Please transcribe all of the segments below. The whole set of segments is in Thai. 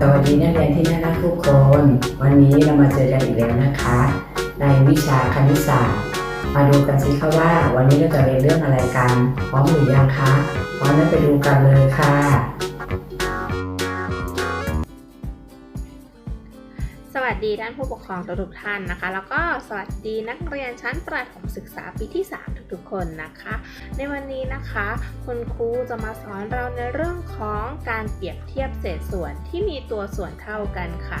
สวัสดีนักเรียนที่น่ารักทุกคน วันนี้เรามาเจอกันอีกแล้วนะคะ ในวิชาคณิตศาสตร์ มาดูกันสิคะว่า วันนี้เราจะเรียนเรื่องอะไรกัน พร้อมหรือยังคะ พร้อมแล้วไปดูกันเลยค่ะ ดีท่านผู้ปกครองทุกท่านนะคะ แล้วก็สวัสดีนักเรียนชั้นประถมศึกษาปีที่ 3 ทุกๆ คนนะคะ ในวันนี้นะคะ คุณครูจะมาสอนเราในเรื่องของการเปรียบเทียบเศษส่วนที่มีตัวส่วนเท่ากันค่ะ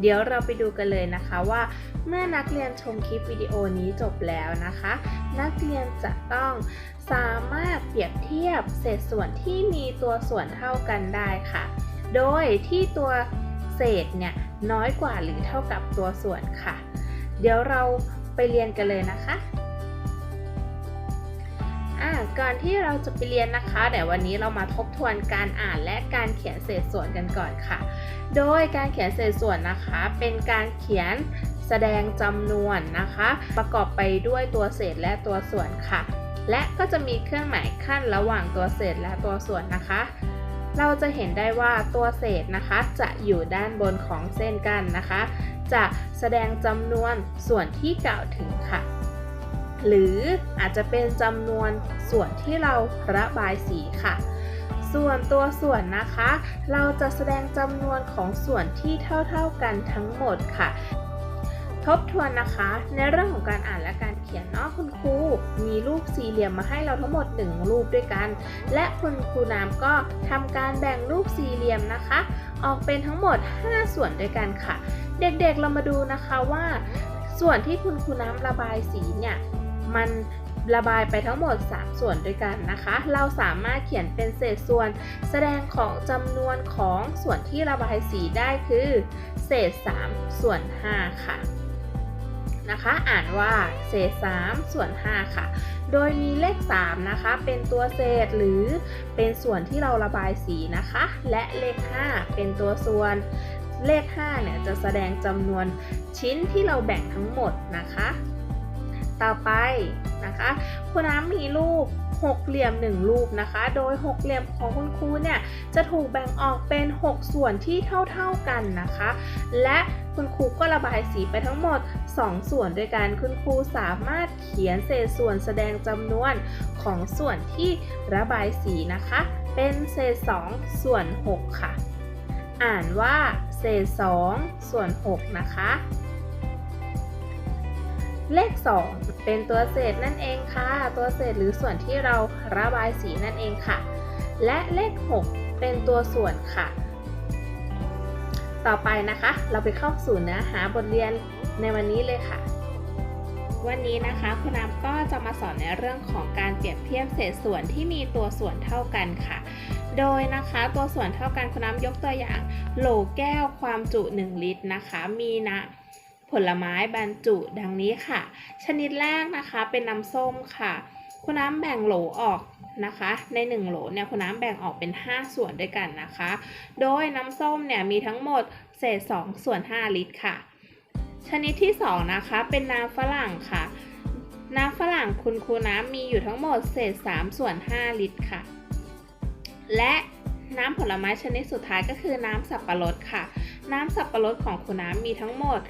เดี๋ยวเราไปดูกันเลยนะคะว่า เมื่อนักเรียนชมคลิปวิดีโอนี้จบแล้วนะคะ นักเรียนจะต้องสามารถเปรียบเทียบเศษส่วนที่มีตัวส่วนเท่ากันได้ค่ะ โดยที่ตัว เศษเนี่ยน้อยกว่าหรือเท่ากับตัวส่วนค่ะ เดี๋ยวเราไปเรียนกันเลยนะคะอ่าก่อนที่เราจะไปเรียนนะคะเดี๋ยววันนี้เรามาทบทวนการอ่านและการเขียนเศษส่วนกันก่อนค่ะ โดยการเขียนเศษส่วนนะคะ เป็นการเขียนแสดงจำนวนนะคะ ประกอบไปด้วยตัวเศษและตัวส่วนค่ะ และก็จะมีเครื่องหมายขั้นระหว่างตัวเศษและตัวส่วนนะคะ เราจะเห็นได้ว่าตัวเศษนะคะจะอยู่ด้านบนของเส้นกันนะคะ จะแสดงจำนวนส่วนที่กล่าวถึงค่ะ หรืออาจจะเป็นจำนวนส่วนที่เราระบายสีค่ะ ส่วนตัวส่วนนะคะ เราจะแสดงจำนวนของส่วนที่เท่าๆกันทั้งหมดค่ะ ทบทวนนะคะ ในเรื่องของการอ่านและการเขียนเนาะคุณครูมีรูปสี่เหลี่ยมมาให้เราทั้งหมด 1 รูปด้วยกัน และคุณครูน้ำก็ทำการแบ่งรูปสี่เหลี่ยมนะคะ ออกเป็นทั้งหมด 5 ส่วนด้วยกันค่ะ เด็กๆเรามาดูนะคะว่า ส่วนที่คุณครูน้ำระบายสีเนี่ยมันระบายไปทั้งหมด 3 ส่วนด้วยกันนะคะ เราสามารถเขียนเป็นเศษส่วน แสดงของจำนวนของส่วนที่ระบายสีได้คือ เศษ 3 ส่วน 5 ค่ะ นะคะ อ่านว่าเศษ 3 ส่วน 5 ค่ะ โดยมีเลข 3 นะคะ เป็นตัวเศษหรือเป็นส่วนที่เราระบายสีนะคะ และเลข 5 เป็นตัวส่วนเลข 5 เนี่ยจะแสดงจำนวนชิ้นที่เราแบ่งทั้งหมดนะคะ ต่อไปนะคะคุณน้ำมีรูปหกเหลี่ยมหนึ่งรูปนะคะ โดยหกเหลี่ยมของคุณครูเนี่ยจะถูกแบ่งออกเป็น 6 ส่วนที่เท่าๆกันนะคะ และคุณครูก็ระบายสีไปทั้งหมด 2 ส่วนด้วยกัน คุณครูสามารถเขียนเศษส่วนแสดงจำนวนของส่วนที่ระบายสีนะคะ เป็นเศษ 2 ส่วน 6 ค่ะ อ่านว่าเศษ 2 ส่วน 6 นะคะ เลข 2 เป็นตัวเศษนั่นเองค่ะ ตัวเศษหรือส่วนที่เราระบายสีนั่นเองค่ะ และเลข 6 เป็นตัวส่วนค่ะ ต่อไปนะคะ เราไปเข้าสู่เนื้อหาบทเรียนในวันนี้เลยค่ะ วันนี้นะคะคุณน้ำก็จะมาสอนในเรื่องของการเปรียบเทียบเศษส่วนที่มีตัวส่วนเท่ากันค่ะ โดยนะคะตัวส่วนเท่ากันคุณน้ำยกตัวอย่างโหลแก้วความจุ 1 ลิตรนะคะ มีนะ ผลไม้บรรจุดังนี้ค่ะ ชนิดแรกนะคะเป็นน้ำส้มค่ะ คุณน้ำแบ่งโหลออกนะคะ ใน 1 โหลเนี่ยคุณน้ำแบ่งออกเป็น 5 ส่วนด้วยกันนะคะ โดยน้ำส้มเนี่ยมีทั้งหมดเศษ 2 ส่วน 5 ลิตรค่ะ ชนิดที่ 2 นะคะ เป็นน้ำฝรั่งค่ะ น้ำฝรั่งคุณครูน้ำมีอยู่ทั้งหมดเศษ 3 ส่วน 5 ลิตรค่ะ และน้ำผลไม้ชนิดสุดท้ายก็คือน้ำสับปะรดค่ะ น้ำสับปะรดของคุณน้ำมีทั้งหมด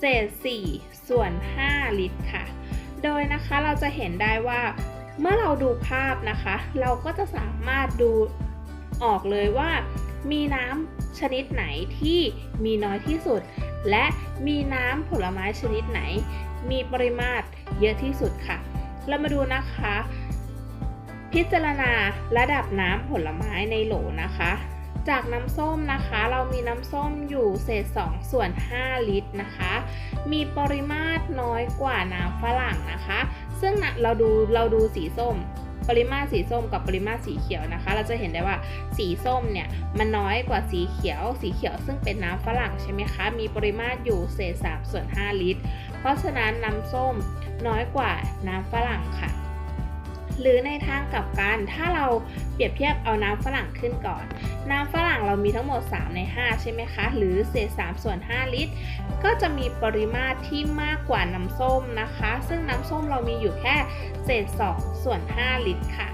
เศษ 4 ส่วน 5 ลิตรค่ะ โดยนะคะเราจะเห็นได้ว่าเมื่อเราดูภาพนะคะ เราก็จะสามารถดูออกเลยว่า มีน้ำชนิดไหนที่มีน้อยที่สุด และมีน้ำผลไม้ชนิดไหน มีปริมาตรเยอะที่สุดค่ะ เรามาดูนะคะ พิจารณาระดับน้ำผลไม้ในโหลนะคะ จากน้ำส้มนะคะเรามีน้ำส้มอยู่เศษ 2 ส่วน 5 ลิตรนะคะ มีปริมาตรน้อยกว่าน้ำฝรั่งนะคะ ซึ่งนะเราดูเราดูสีส้ม ปริมาตรสีส้มกับปริมาตรสีเขียวนะคะ เราจะเห็นได้ว่าสีส้มเนี่ยมันน้อยกว่าสีเขียว สีเขียวซึ่งเป็นน้ำฝรั่งใช่ไหมคะ มีปริมาตรอยู่เศษ 3 ส่วน 5 ลิตร เพราะฉะนั้นน้ำส้มน้อยกว่าน้ำฝรั่งค่ะหรือในทางกลับกัน ถ้าเราเปรียบเทียบเอาน้ำฝรั่งขึ้นก่อน น้ำฝรั่งเรามีทั้งหมด 3 ใน 5 ใช่ไหมคะ หรือเศษ 3 ส่วน 5 ลิตร ก็จะมีปริมาตรที่มากกว่าน้ำส้มนะคะ ซึ่งน้ำส้มเรามีอยู่แค่เศษ 2 ส่วน 5 ลิตรค่ะ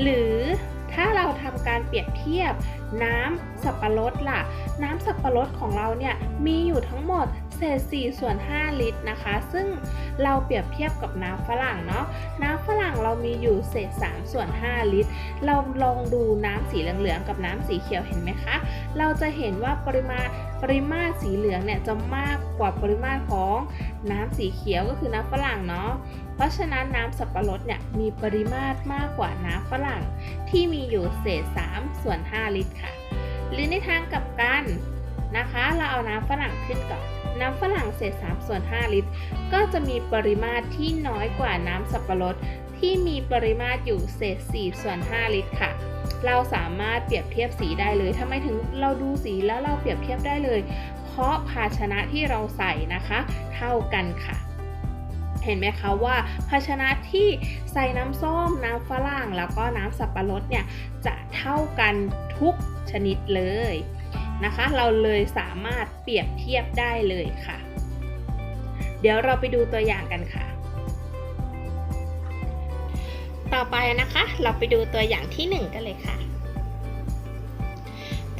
หรือถ้าเราทำการเปรียบเทียบน้ำสับปะรดล่ะ น้ำสับปะรดของเราเนี่ยมีอยู่ทั้งหมด เศษ4ส่วน 5 ลิตรนะคะ ซึ่งเราเปรียบเทียบกับน้ำฝรั่งเนาะน้ำฝรั่งเรามีอยู่เศษ3ส่วน 5 ลิตร เราลองดูน้ำสีเหลืองๆกับน้ำสีเขียวเห็นไหมคะ เราจะเห็นว่าปริมาณปริมาตรสีเหลืองเนี่ยจะมากกว่าปริมาตรของน้ำสีเขียวก็คือน้ำฝรั่งเนาะเพราะฉะนั้นน้ำสับปะรดเนี่ยมีปริมาตรมากกว่าน้ำฝรั่ง ที่มีอยู่เศษ3ส่วน 5 ลิตรค่ะ หรือในทางกลับกัน นะคะ เราเอาน้ำฝรั่งขึ้นก่อน น้ำฝรั่งเศษ3ส่วน5ลิตร ก็จะมีปริมาตรที่น้อยกว่าน้ำสับปะรดที่มีปริมาตรอยู่เศษ4ส่วน5ลิตรค่ะ เราสามารถเปรียบเทียบสีได้เลยทำไมถึงเราดูสีแล้วเราเปรียบเทียบได้เลย เพราะภาชนะที่เราใส่นะคะ เท่ากันค่ะเห็นไหมคะว่าภาชนะที่ใส่น้ำส้ม น้ำฝรั่ง แล้วก็น้ำสับปะรดเนี่ย จะเท่ากันทุกชนิดเลย นะคะ เราเลยสามารถเปรียบเทียบได้เลยค่ะ เดี๋ยวเราไปดูตัวอย่างกันค่ะ ต่อไปนะคะ เราไปดูตัวอย่างที่ 1 กันเลยค่ะ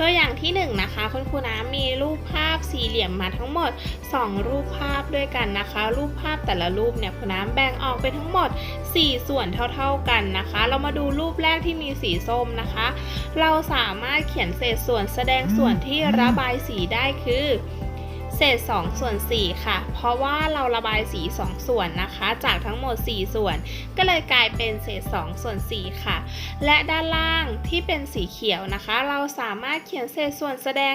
ตัวอย่างที่1นงนะคะคุณครูน้ำมีรูปภาพสี่เหลี่ยมมาทั้งหมด 2 รูปภาพด้วยกันนะคะ รูปภาพแต่ละรูปเนี่ยคุณน้ำแบ่งออกเป็นทั้งหมด 4 ส่วนเท่าๆกันนะคะ เรามาดูรูปแรกที่มีสีส้มนะคะ เราสามารถเขียนเศษส่วนแสดงส่วนที่ระบายสีได้คือ เศษ2ส่วน4ค่ะ เพราะว่าเราระบายสี 2 ส่วนนะคะ จากทั้งหมด 4 ส่วน ก็เลยกลายเป็นเศษ2ส่วน4ค่ะ และด้านล่างที่เป็นสีเขียวนะคะ เราสามารถเขียนเศษส่วนแสดง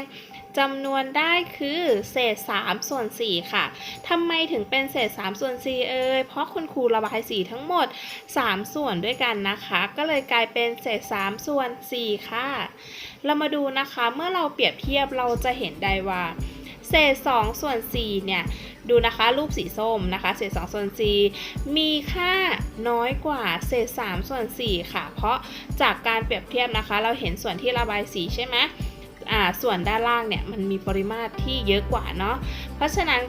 จำนวนได้คือเศษ3ส่วน4ค่ะทำไมถึงเป็นเศษ3ส่วน4เอ่ยเพราะคุณครูระบายสีทั้งหมด 3 ส่วนด้วยกันนะคะ ก็เลยกลายเป็นเศษ3ส่วน4ค่ะ เรามาดูนะคะเมื่อเราเปรียบเทียบเราจะเห็นได้ว่า เศษ2ส่วน4เนี่ยดูนะคะรูปสีส้มนะคะเศษ2ส่วน4มีค่าน้อยกว่าเศษ3ส่วน4ค่ะ เพราะจากการเปรียบเทียบนะคะ เราเห็นส่วนที่ระบายสีใช่ไหมอ่าส่วนด้านล่างเนี่ยมันมีปริมาตรที่เยอะกว่าเนาะเพราะฉะนั้น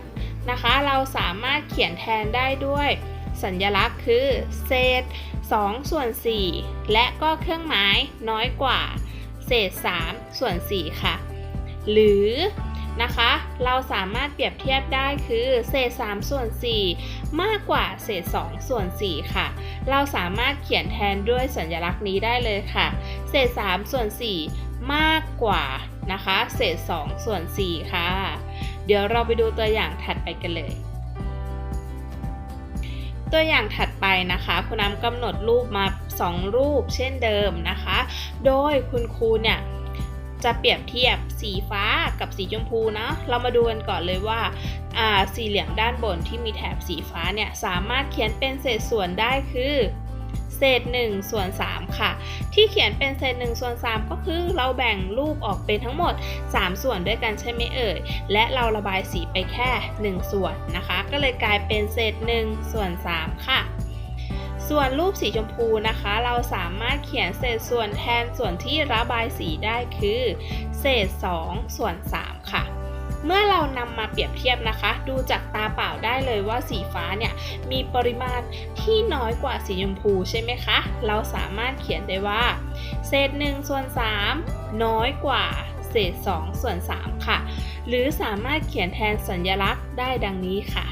นะคะเราสามารถเขียนแทนได้ด้วยสัญลักษณ์คือเศษ2ส่วน4และก็เครื่องหมายน้อยกว่า เศษ3ส่วน4ค่ะ หรือ นะคะ เราสามารถเปรียบเทียบได้คือเศษ 3 ส่วน 4 มากกว่าเศษ 2 ส่วน 4 ค่ะ เราสามารถเขียนแทนด้วยสัญลักษณ์นี้ได้เลยค่ะ เศษ 3 ส่วน 4 มากกว่านะคะ เศษ 2 ส่วน 4 ค่ะ เดี๋ยวเราไปดูตัวอย่างถัดไปกันเลยตัวอย่างถัดไปนะคะคุณน้ำกำหนดรูปมา 2 รูปเช่นเดิมนะคะ โดยคุณครูเนี่ย จะเปรียบเทียบสีฟ้ากับสีชมพูนะ เรามาดูกันก่อนเลยว่าสี่เหลี่ยมด้านบนที่มีแถบสีฟ้าเนี่ยสามารถเขียนเป็นเศษส่วนได้คือเศษ1ส่วน3ค่ะ ที่เขียนเป็นเศษ1ส่วน3ก็คือเราแบ่งรูปออกเป็นทั้งหมด 3 ส่วนด้วยกันใช่ไหมเอ่ย และเราระบายสีไปแค่ 1 ส่วนนะคะ ก็เลยกลายเป็นเศษ1ส่วน3ค่ะ ส่วนรูปสีชมพูนะคะ เราสามารถเขียนเศษส่วนแทนส่วนที่ระบายสีได้คือ เศษ 2 ส่วน 3 ค่ะ เมื่อเรานำมาเปรียบเทียบนะคะ ดูจากตาเปล่าได้เลยว่าสีฟ้าเนี่ยมีปริมาณที่น้อยกว่าสีชมพูใช่ไหมคะ เราสามารถเขียนได้ว่า เศษ1ส่วน3น้อยกว่าเศษ 2 ส่วน 3 ค่ะ หรือสามารถเขียนแทนสัญลักษณ์ได้ดังนี้ค่ะ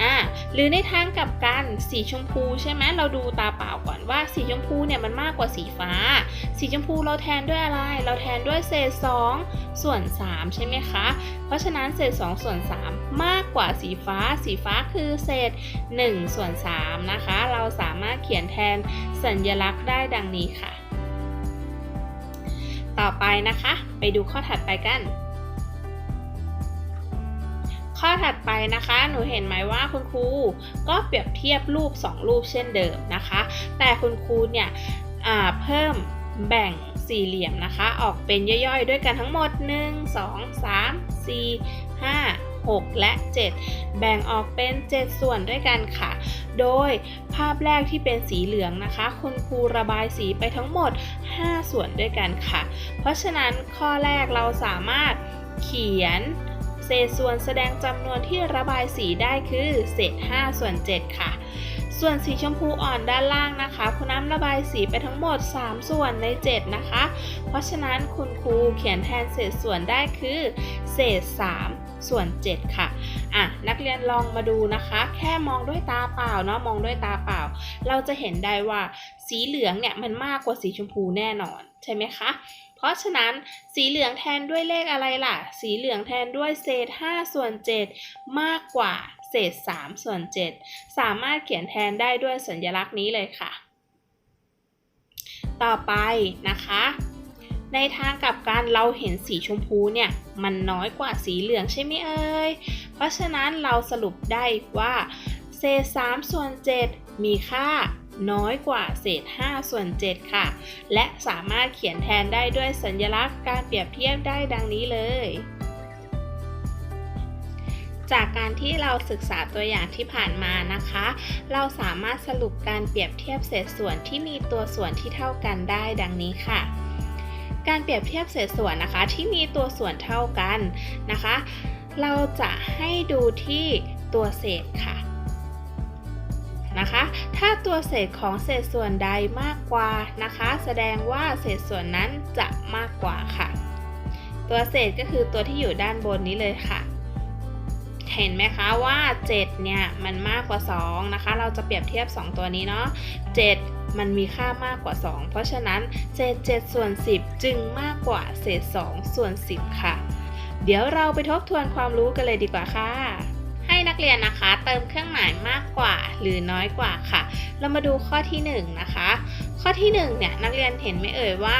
อ่าหรือในทางกลับกันสีชมพูใช่ไหมเราดูตาเปล่าก่อนว่าสีชมพูเนี่ยมันมากกว่าสีฟ้า สีชมพูเราแทนด้วยอะไร เราแทนด้วยเศษ2ส่วน3ใช่ไหมคะ เพราะฉะนั้นเศษ2ส่วน3มากกว่าสีฟ้า สีฟ้าคือเศษ1ส่วน3นะคะ เราสามารถเขียนแทนสัญลักษณ์ได้ดังนี้ค่ะ ต่อไปนะคะ ไปดูข้อถัดไปกัน ข้อถัดไปนะคะ หนูเห็นไหมว่าคุณครูก็เปรียบเทียบรูป 2 รูปเช่นเดิมนะคะ แต่คุณครูเนี่ยเพิ่มแบ่งสี่เหลี่ยมนะคะ ออกเป็นย่อยๆ ด้วยกันทั้งหมด 1 2 3 4 5 6 และ 7 แบ่งออกเป็น 7 ส่วนด้วยกันค่ะ โดยภาพแรกที่เป็นสีเหลืองนะคะ คุณครูระบายสีไปทั้งหมด 5 ส่วนด้วยกันค่ะ เพราะฉะนั้นข้อแรกเราสามารถเขียน เศษส่วนแสดงจำนวนที่ระบายสีได้คือเศษ 5 ส่วน 7 ค่ะ ส่วนสีชมพูอ่อนด้านล่างนะคะคุณน้ำระบายสีไปทั้งหมด 3 ส่วนใน 7 นะคะ เพราะฉะนั้นคุณครูเขียนแทนเศษส่วนได้คือ เศษ 3 ส่วน 7 ค่ะอะ นักเรียนลองมาดูนะคะ แค่มองด้วยตาเปล่าเนาะมองด้วยตาเปล่า เราจะเห็นได้ว่าสีเหลืองเนี่ยมันมากกว่าสีชมพูแน่นอน ใช่ไหมคะ เพราะฉะนั้นสีเหลืองแทนด้วยเลขอะไรล่ะ สีเหลืองแทนด้วยเศษ 5 ส่วน 7 มากกว่าเศษ 3 ส่วน 7 สามารถเขียนแทนได้ด้วยสัญลักษณ์นี้เลยค่ะ ต่อไปนะคะ ในทางกับกันเราเห็นสีชมพูเนี่ย มันน้อยกว่าสีเหลืองใช่ไหมเอ่ย เพราะฉะนั้นเราสรุปได้ว่าเศษ 3 ส่วน 7 มีค่า น้อยกว่าเศษ 5 ส่วน 7 ค่ะ และสามารถเขียนแทนได้ด้วยสัญลักษณ์การเปรียบเทียบได้ดังนี้เลย จากการที่เราศึกษาตัวอย่างที่ผ่านมานะคะ เราสามารถสรุปการเปรียบเทียบเศษส่วนที่มีตัวส่วนที่เท่ากันได้ดังนี้ค่ะการเปรียบเทียบเศษส่วนนะคะที่มีตัวส่วนเท่ากันนะคะ เราจะให้ดูที่ตัวเศษค่ะนะคะ ถ้าตัวเศษของเศษส่วนใดมากกว่านะคะ แสดงว่าเศษส่วนนั้นจะมากกว่าค่ะ ตัวเศษก็คือตัวที่อยู่ด้านบนนี้เลยค่ะ เห็นไหมคะว่า 7 เนี่ยมันมากกว่า 2 นะคะ เราจะเปรียบเทียบ 2 ตัวนี้เนาะ7 มันมีค่ามากกว่า 2 เพราะฉะนั้นเศษ 7 ส่วน 10 จึงมากกว่าเศษ 2 ส่วน 10 ค่ะ เดี๋ยวเราไปทบทวนความรู้กันเลยดีกว่าค่ะ ให้นักเรียนนะคะเติมเครื่องหมายมากกว่าหรือน้อยกว่าค่ะ เรามาดูข้อที่ 1 นะคะ ข้อที่1เนี่ยนักเรียนเห็นไหมเอ่ยว่า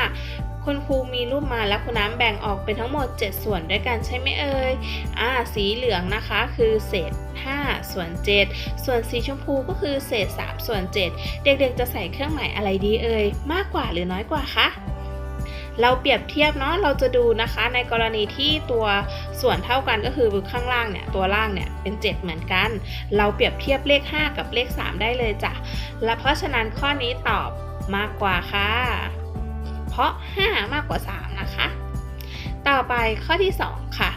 คุณครูมีรูปมาแล้วคุณน้ำแบ่งออกเป็นทั้งหมด 7 ส่วนด้วยกันใช่ไหมเอ่ย อ่า สีเหลืองนะคะคือเศษ 5 ส่วน 7 ส่วนสีชมพูก็คือเศษ 3 ส่วน 7 เด็กๆจะใส่เครื่องหมายอะไรดีเอ่ย มากกว่าหรือน้อยกว่าคะ เราเปรียบเทียบเนาะเราจะดูนะคะในกรณีที่ตัวส่วนเท่ากันก็คือข้างล่างเนี่ยตัวล่างเนี่ยเป็น 7 เหมือนกัน เราเปรียบเทียบเลข 5 กับเลข 3 ได้เลยจ้ะและเพราะฉะนั้นข้อนี้ตอบมากกว่าค่ะ เพราะ 5 มากกว่า 3 นะคะ ต่อไปข้อที่ 2 ค่ะ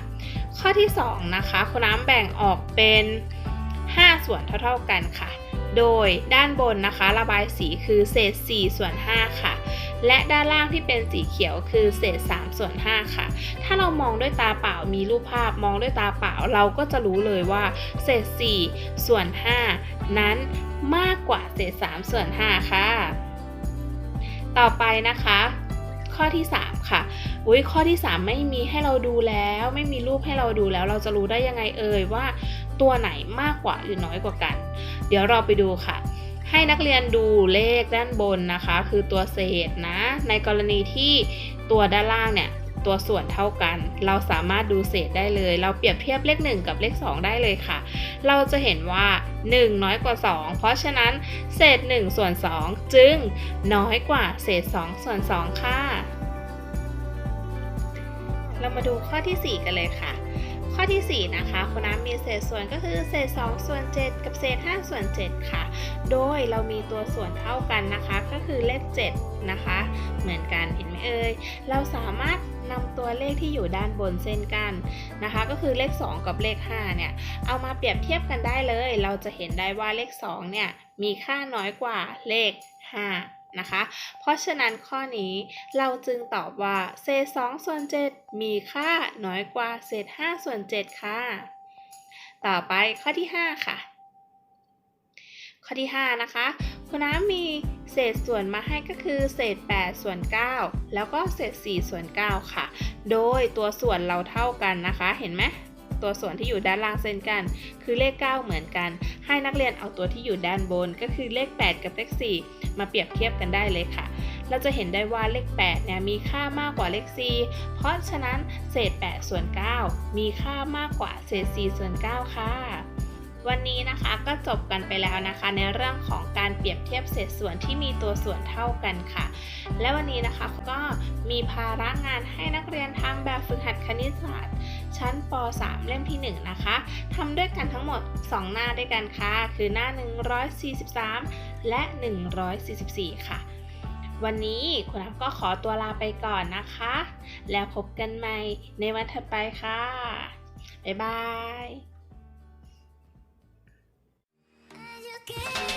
ข้อที่ 2 นะคะคุณน้ำแบ่งออกเป็น 5 ส่วนเท่าๆกันค่ะ โดยด้านบนนะคะ ระบายสีคือเศษ4ส่วน5ค่ะ และด้านล่างที่เป็นสีเขียวคือเศษ3ส่วน5ค่ะ ถ้าเรามองด้วยตาเปล่ามีรูปภาพมองด้วยตาเปล่าเราก็จะรู้เลยว่า เศษ4ส่วน 5 นั้นมากกว่าเศษ3ส่วน 5 ค่ะ ต่อไปนะคะ ข้อที่ 3 ค่ะอุ้ยข้อที่ 3 ไม่มีให้เราดูแล้ว ไม่มีรูปให้เราดูแล้ว เราจะรู้ได้ยังไงเอ่ยว่า ตัวไหนมากกว่าหรือน้อยกว่ากัน เดี๋ยวเราไปดูค่ะ ให้นักเรียนดูเลขด้านบนนะคะ คือตัวเศษนะ ในกรณีที่ตัวด้านล่างเนี่ยตัวส่วนเท่ากัน เราสามารถดูเศษได้เลย เราเปรียบเทียบเลข 1 กับเลข 2 ได้เลยค่ะ เราจะเห็นว่า 1 น้อยกว่า 2 เพราะฉะนั้นเศษ 1 ส่วน 2 จึงน้อยกว่าเศษ 2 ส่วน 2 ค่ะ เรามาดูข้อที่ 4 กันเลยค่ะ ข้อที่ 4 นะคะคุณน้ำมีเศษส่วนก็คือเศษ 2 ส่วน 7 กับเศษ 5 ส่วน 7 ค่ะ โดยเรามีตัวส่วนเท่ากันนะคะ ก็คือเลข 7 นะคะ เหมือนกันเห็นไหมเอ่ยเราสามารถนำตัวเลขที่อยู่ด้านบนเส้นกันนะคะ ก็คือเลข 2 กับเลข 5 เนี่ย เอามาเปรียบเทียบกันได้เลย เราจะเห็นได้ว่าเลข 2 เนี่ย มีค่าน้อยกว่าเลข 5 นะคะ เพราะฉะนั้นข้อนี้เราจึงตอบว่าเศษ2ส่วน7มีค่าน้อยกว่าเศษ5ส่วน7ค่ะ ต่อไปข้อที่ 5 ค่ะ ข้อที่ 5 นะคะคุณน้ำมีเศษส่วนมาให้ก็คือเศษ 8 ส่วน 9 แล้วก็เศษ 4 ส่วน 9 ค่ะ โดยตัวส่วนเราเท่ากันนะคะ เห็นไหม ตัวส่วนที่อยู่ด้านล่างเส้นกัน คือเลข 9 เหมือนกัน ให้นักเรียนเอาตัวที่อยู่ด้านบน ก็คือเลข 8 กับเลข 4 มาเปรียบเทียบกันได้เลยค่ะ เราจะเห็นได้ว่าเลข 8 เนี่ยมีค่ามากกว่าเลข 4 เพราะฉะนั้นเศษ 8 ส่วน 9 มีค่ามากกว่าเศษ 4 ส่วน 9 ค่ะวันนี้นะคะก็จบกันไปแล้วนะคะ ในเรื่องของการเปรียบเทียบเศษส่วนที่มีตัวส่วนเท่ากันค่ะ และวันนี้นะคะก็มีภาระงานให้นักเรียนทำแบบฝึกหัดคณิตศาสตร์ ชั้นป .3 เล่มที่ 1 นะคะทำด้วยกันทั้งหมด 2 หน้าด้วยกันค่ะ คือหน้า 143 และ 144 ค่ะ วันนี้คุณอัพก็ขอตัวลาไปก่อนนะคะ แล้วพบกันใหม่ในวันถัดไปค่ะ บ๊ายบาย again.